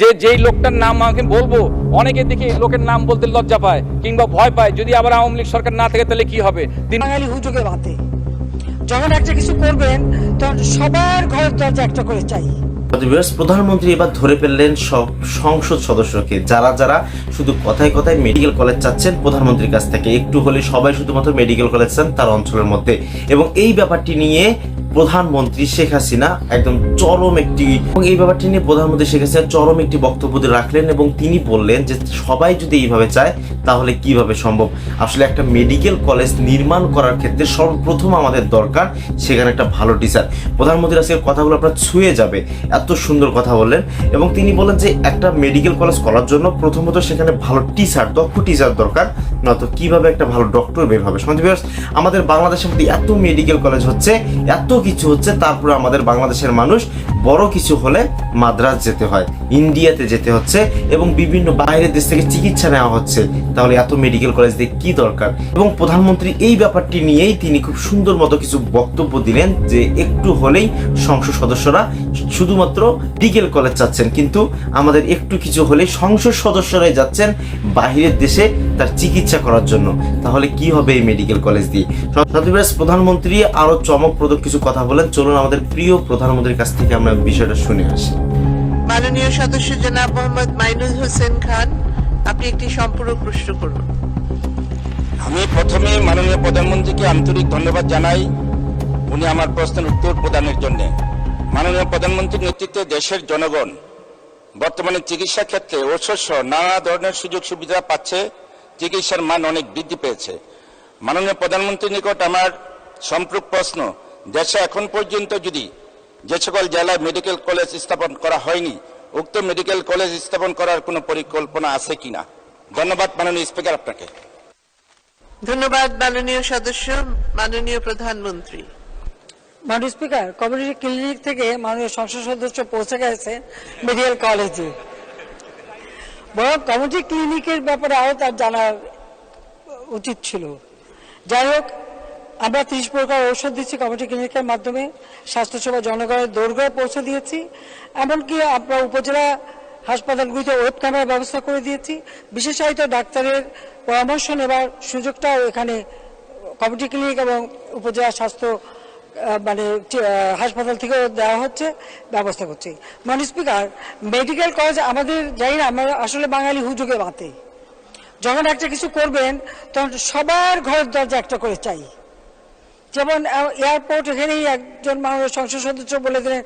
যে যেই লোকটার নাম আমাকে বলব অনেকে দেখি লোকের নাম বলতে লজ্জা পায় কিংবা ভয় পায়। যদি আবার আওয়ামী লীগ সরকার না থাকে তাহলে কি হবে? বাঙালি হুজুগে বাতে। যখন একটা কিছু করবেন তখন সবার ঘরের দরজা একটা করে চাই। প্রধানমন্ত্রী এবার ধরে ফেললেন সব সংসদ সদস্যকে। যারা যারা শুধু কথায় কথায় মেডিকেল কলেজ চাচ্ছেন প্রধানমন্ত্রীর কাছ থেকে একটু হলে সবাই শুধুমাত্র মেডিকেল কলেজ চান তার অঞ্চলের মধ্যে। এবং এই ব্যাপারটি নিয়ে প্রধানমন্ত্রী শেখ হাসিনা একদম চরম একটি এবং এই ব্যাপারটি নিয়ে প্রধানমন্ত্রী শেখ হাসিনা চরম একটি বক্তব্য রাখলেন এবং তিনি বললেন যে সবাই যদি এইভাবে চায়, তাহলে কীভাবে সম্ভব? আসলে একটা মেডিকেল কলেজ নির্মাণ করার ক্ষেত্রে সর্বপ্রথম আমাদের দরকার সেখানে একটা ভালো টিচার প্রধানমন্ত্রীর আজকের কথাগুলো আপনার ছুঁয়ে যাবে, এত সুন্দর কথা বললেন। এবং তিনি বলেন যে একটা মেডিকেল কলেজ করার জন্য প্রথমত সেখানে ভালো টিচার দক্ষ টিচার দরকার। নয়তো কীভাবে একটা ভালো ডক্টর বের হবে? সমাজ আমাদের বাংলাদেশের মধ্যে এত মেডিকেল কলেজ হচ্ছে, এত কিছু হচ্ছে, তারপরে আমাদের বাংলাদেশের মানুষ বড় কিছু হলে মাদ্রাজ যেতে হয়, ইন্ডিয়াতে যেতে হচ্ছে এবং বিভিন্ন বাইরের দেশ থেকে চিকিৎসা নেওয়া হচ্ছে। তাহলে এত মেডিকেল কলেজ দিয়ে কি দরকার? এবং প্রধানমন্ত্রী এই ব্যাপারটি নিয়েই তিনি খুব সুন্দর মতো কিছু বক্তব্য দিলেন যে একটু হলেই সংসদ সদস্যরা শুধুমাত্র মেডিকেল কলেজ চাচ্ছেন, কিন্তু আমাদের একটু কিছু হলেই সংসদ সদস্যরাই যাচ্ছেন বাহিরের দেশে তার চিকিৎসা করার জন্য। তাহলে কি হবে এই মেডিকেল কলেজ দিয়ে? সত্যিবাস প্রধানমন্ত্রী আরও চমকপ্রদ কিছু কথা বলেন। চলুন আমাদের প্রিয় প্রধানমন্ত্রীর কাছ থেকে আমরা বিষয়টা শুনে আসি। মাননীয় সদস্য জনাব মোহাম্মদ মাইনুল হোসেন খান আপনি একটি সম্পূরক প্রশ্ন করুন। আমি প্রথমে মাননীয় প্রধানমন্ত্রীকে আন্তরিক ধন্যবাদ জানাই। উনি আমার প্রশ্নের উত্তর প্রদানের জন্য। মাননীয় প্রধানমন্ত্রীর নেতৃত্বে দেশের জনগণ বর্তমানে চিকিৎসা ক্ষেত্রে সহ নানা ধরনের সুযোগ সুবিধা পাচ্ছে। চিকিৎসার মান অনেক বৃদ্ধি পেয়েছে। মাননীয় প্রধানমন্ত্রীর নিকট আমার সম্পৃক্ত প্রশ্ন দেশে এখন পর্যন্ত যদি যে সকল জেলায় মেডিকেল কলেজ স্থাপন করা হয়নি উক্ত মেডিকেল কলেজ স্থাপন করার কোনো পরিকল্পনা আছে কিনা? ধন্যবাদ মাননীয় স্পিকার আপনাকে। ধন্যবাদ মাননীয় সদস্য মাননীয় প্রধানমন্ত্রী। মাননীয় স্পিকার কমিউনিটি ক্লিনিক থেকে মাননীয় সংসদ সদস্য পৌঁছে গেছে মেডিকেল কলেজে বরং কমিউনিটি ক্লিনিকের ব্যাপারে আরও তার জানার উচিত ছিল। যাই হোক, আমরা ত্রিশ প্রকার ঔষধ দিচ্ছি কমিউনিটি ক্লিনিকের মাধ্যমে। স্বাস্থ্যসেবা জনগণের দৌড়গড়ে পৌঁছে দিয়েছি। এমনকি আমরা উপজেলা হাসপাতালগুলিতে ওয়েব ক্যামেরার ব্যবস্থা করে দিয়েছি। বিশেষায়িত ডাক্তারের পরামর্শ নেবার সুযোগটাও এখানে কমিউনিটি ক্লিনিক এবং উপজেলা স্বাস্থ্য মানে হাসপাতাল থেকেও দেওয়া হচ্ছে, ব্যবস্থা করছি। মানে স্পিকার, মেডিকেল কলেজ আমাদের, জানি না, আমরা আসলে বাঙালি হুজুগে বাতে যখন একটা কিছু করবেন, তখন সবার ঘরের দরজা একটা করে চাই। যেমন এয়ারপোর্ট, এখানেই একজন মানুষ সংসদ সদস্য বলে দিলেন,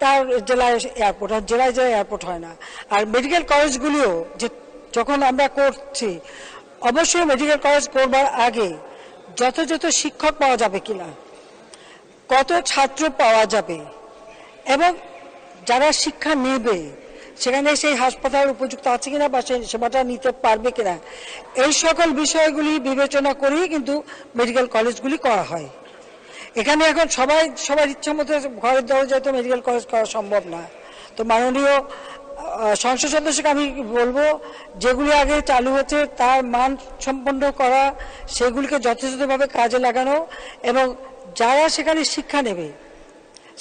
তার জেলায় এয়ারপোর্ট, আর জেলায় জেলায় এয়ারপোর্ট হয় না। আর মেডিকেল কলেজগুলিও, যে যখন আমরা করছি, অবশ্যই মেডিকেল কলেজ করবার আগে যথাযথ শিক্ষক পাওয়া যাবে কিনা। কত ছাত্র পাওয়া যাবে? এবং যারা শিক্ষা নেবে, সেখানে সেই হাসপাতাল উপযুক্ত আছে কিনা বা সেই সেবাটা নিতে পারবে কিনা, এই সকল বিষয়গুলি বিবেচনা করেই কিন্তু মেডিকেল কলেজগুলি করা হয়। এখানে এখন সবাই, সবার ইচ্ছা মতো ঘরের দরজায় তো মেডিকেল কলেজ করা সম্ভব না। তো মাননীয় সংসদ সদস্যকে আমি বলব, যেগুলি আগে চালু হচ্ছে তার মান সম্পন্ন করা, সেগুলিকে যথাযথভাবে কাজে লাগানো এবং যারা সেখানে শিক্ষা নেবে,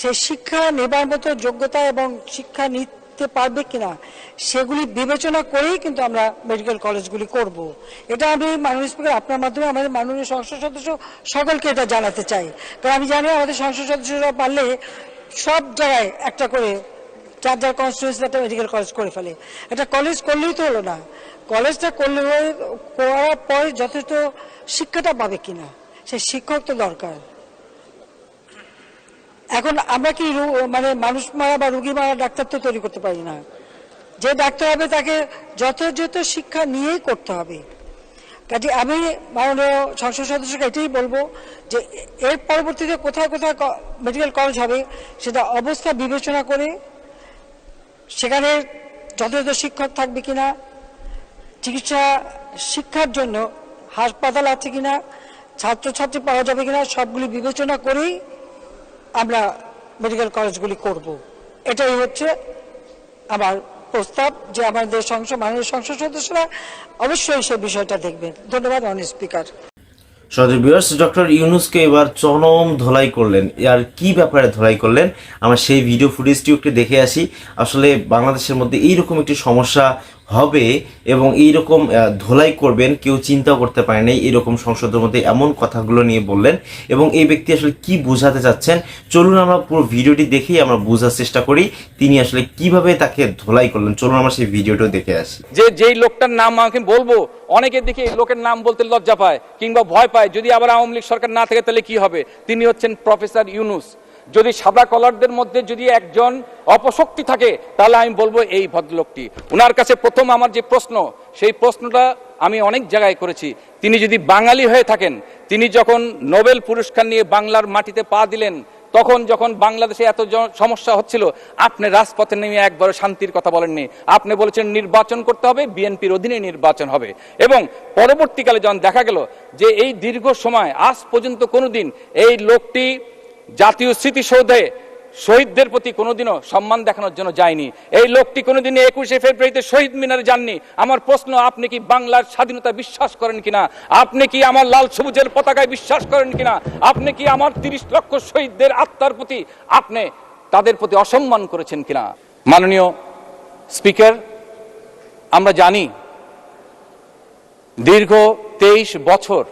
সেই শিক্ষা নেবার মতো যোগ্যতা এবং শিক্ষা নিতে পারবে কিনা, সেগুলি বিবেচনা করেই কিন্তু আমরা মেডিকেল কলেজগুলি করব। এটা আমি মাননীয় স্পিকার আপনার মাধ্যমে আমাদের মাননীয় সংসদ সদস্য সকলকে এটা জানাতে চাই। কারণ আমি জানি আমাদের সংসদ সদস্যরা পারলে সব জায়গায় একটা করে, যার যার কনস্টিটিউন্সি একটা মেডিকেল কলেজ করে ফেলে। একটা কলেজ করলেই তো হলো না। কলেজটা করলে করার পরে যথেষ্ট শিক্ষাটা পাবে কিনা, সেই শিক্ষক তো দরকার। এখন আমরা কি মানে মানুষ মারা বা রুগী মারা ডাক্তার তো তৈরি করতে পারি না। যে ডাক্তার হবে তাকে যথাযথ শিক্ষা নিয়েই করতে হবে। কাজে আমি মাননীয় সংসদ সদস্যকে এটাই বলব যে এর পরবর্তীতে কোথায় কোথায় মেডিকেল কলেজ হবে সেটা অবস্থা বিবেচনা করে সেখানে যথাযথ শিক্ষক থাকবে কিনা, চিকিৎসা শিক্ষার জন্য হাসপাতাল আছে কিনা, ছাত্রছাত্রী পাওয়া যাবে কিনা সবগুলি বিবেচনা করেই আমরা মেডিকেল কলেজগুলি করব। এটাই হচ্ছে আমার প্রস্তাব যে আমাদের সংসদ, মাননীয় সংসদ সদস্যরা অবশ্যই সেই বিষয়টা দেখবেন। ধন্যবাদ অন স্পিকার। সদর বিয়ার্স ডক্টর ইউনুসকে এবার চরম ধোলাই করলেন। আর কি ব্যাপারে ধোলাই করলেন? আমরা সেই ভিডিও ফুটেজটিও একটু দেখে আসি। আসলে বাংলাদেশের মধ্যে এইরকম একটি সমস্যা হবে এবং এইরকম আহ, ধোলাই করবেন কেউ চিন্তা করতে পারে নাই এরকম সংসদের মধ্যে এমন কথাগুলো নিয়ে বললেন এবং এই ব্যক্তি আসলে কি বোঝাতে চাচ্ছেন? চলুন আমরা পুরো ভিডিওটি দেখেই আমরা বোঝার চেষ্টা করি তিনি আসলে কীভাবে তাকে ধোলাই করলেন। চলুন আমরা সেই ভিডিওটাও দেখে আসি। যে যেই লোকটার নাম আমাকে বলব অনেকে দেখি এই লোকের নাম বলতে লজ্জা পায় কিংবা ভয় পায়। যদি আবার আওয়ামী লীগ সরকার না থাকে তাহলে কি হবে? তিনি হচ্ছেন প্রফেসর ইউনুস। যদি সাদা কলারদের মধ্যে যদি একজন অপশক্তি থাকে, তাহলে আমি বলব এই ভদ্রলোকটি। ওনার কাছে প্রথম আমার যে প্রশ্ন, সেই প্রশ্নটা আমি অনেক জায়গায় করেছি। তিনি যদি বাঙালি হয়ে থাকেন, তিনি যখন নোবেল পুরস্কার নিয়ে বাংলার মাটিতে পা দিলেন, তখন যখন বাংলাদেশে এত সমস্যা হচ্ছিল, আপনি রাজপথে নেমে একবারও শান্তির কথা বলেননি। আপনি বলেছেন নির্বাচন করতে হবে, বিএনপির অধীনে নির্বাচন হবে। এবং পরবর্তীকালে যখন দেখা গেল যে এই দীর্ঘ সময়, আজ পর্যন্ত কোনোদিন এই লোকটি জাতীয় স্মৃতিসৌধে শহীদদের প্রতি কোনোদিনও সম্মান দেখানোর জন্য যায়নি। এই লোকটি কোনোদিন একুশে ফেব্রুয়ারিতে শহীদ মিনারে যাননি। আমার প্রশ্ন, আপনি কি বাংলার স্বাধীনতা বিশ্বাস করেন কিনা? আপনি কি আমার লাল সবুজের পতাকায় বিশ্বাস করেন কিনা? আপনি কি আমার তিরিশ লক্ষ শহীদদের আত্মার প্রতি আপনি তাদের প্রতি অসম্মান করেছেন কিনা? মাননীয় স্পিকার, আমরা জানি দীর্ঘ তেইশ বছর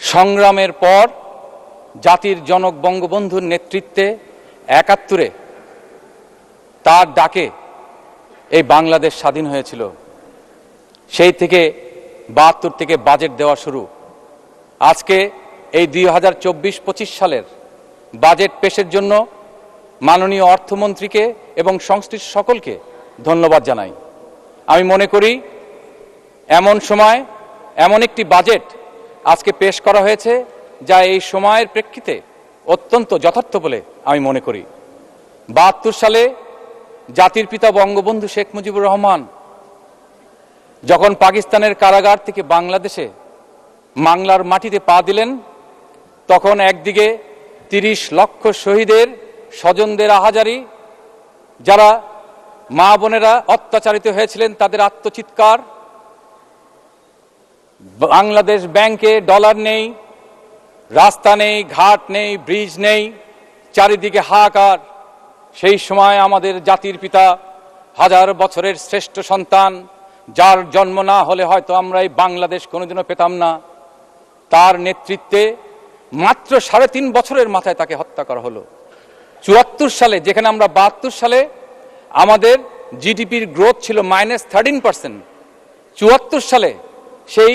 সংগ্রামের পর জাতির জনক বঙ্গবন্ধুর নেতৃত্বে একাত্তরে তার ডাকে এই বাংলাদেশ স্বাধীন হয়েছিল। সেই থেকে বাহাত্তর থেকে বাজেট দেওয়া শুরু। আজকে এই দুই হাজার চব্বিশ পঁচিশ সালের বাজেট পেশের জন্য মাননীয় অর্থমন্ত্রীকে এবং সংশ্লিষ্ট সকলকে ধন্যবাদ জানাই। আমি মনে করি এমন সময় এমন একটি বাজেট আজকে পেশ করা হয়েছে যা এই সময়ের প্রেক্ষিতে অত্যন্ত যথার্থ বলে আমি মনে করি। বাহাত্তর সালে জাতির পিতা বঙ্গবন্ধু শেখ মুজিবুর রহমান যখন পাকিস্তানের কারাগার থেকে বাংলাদেশে বাংলার মাটিতে পা দিলেন, তখন একদিকে তিরিশ লক্ষ শহীদের স্বজনদের আহাজারি, যারা মা বোনেরা অত্যাচারিত হয়েছিলেন তাদের আত্মচিৎকার, বাংলাদেশ ব্যাংকে ডলার নেই রাস্তা নেই, ঘাট নেই, ব্রিজ নেই, চারিদিকে হাহাকার। সেই সময় আমাদের জাতির পিতা হাজার বছরের শ্রেষ্ঠ সন্তান, যার জন্ম না হলে হয়তো আমরা এই বাংলাদেশ কোনোদিনও পেতাম না, তার নেতৃত্বে মাত্র সাড়ে তিন বছরের মাথায় তাকে হত্যা করা হলো। চুয়াত্তর সালে, যেখানে আমরা বাহাত্তর সালে আমাদের জিডিপির গ্রোথ ছিল মাইনাস থার্টিন পার্সেন্ট চুয়াত্তর সালে সেই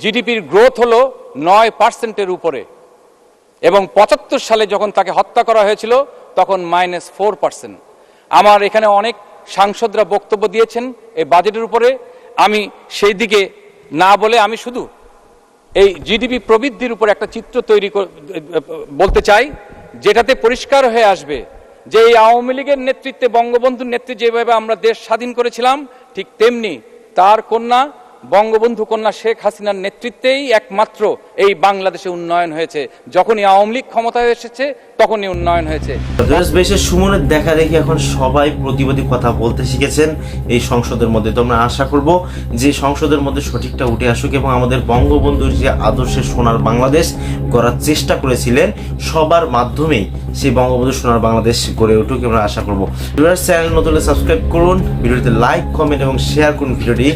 জিডিপির গ্রোথ হলো নয় পার্সেন্টের উপরে। এবং পঁচাত্তর সালে যখন তাকে হত্যা করা হয়েছিল, তখন মাইনাস ফোর পার্সেন্ট আমার এখানে অনেক সাংসদরা বক্তব্য দিয়েছেন এই বাজেটের উপরে। আমি সেই দিকে না বলে আমি শুধু এই জিডিপি প্রবৃদ্ধির উপর একটা চিত্র তৈরি বলতে চাই, যেটাতে পরিষ্কার হয়ে আসবে যে এই আওয়ামী লীগের নেতৃত্বে, বঙ্গবন্ধুর নেতৃত্বে যেভাবে আমরা দেশ স্বাধীন করেছিলাম, ঠিক তেমনি তার কন্যা বঙ্গবন্ধু কন্যা শেখ হাসিনার নেতৃত্বেই একমাত্র এই বাংলাদেশে উন্নয়ন হয়েছে। যখনই আওয়ামী লীগ ক্ষমতায় এসেছে, তখনই উন্নয়ন হয়েছে। বেশের সুমনের দেখা দেখি এখন সবাই প্রতিবাদী কথা বলতে শিখেছেন এই সংসদের মধ্যে। তো আমরা আশা করব যে সংসদের মধ্যে সঠিকটা উঠে আসুক এবং আমাদের বঙ্গবন্ধুর যে আদর্শের সোনার বাংলাদেশ গড়ার চেষ্টা করেছিলেন, সবার মাধ্যমেই সেই বঙ্গবন্ধু সোনার বাংলাদেশ গড়ে উঠুক আমরা আশা করব। চ্যানেল নতুন সাবস্ক্রাইব করুন, ভিডিওতে লাইক, কমেন্ট এবং শেয়ার করুন ভিডিওটি।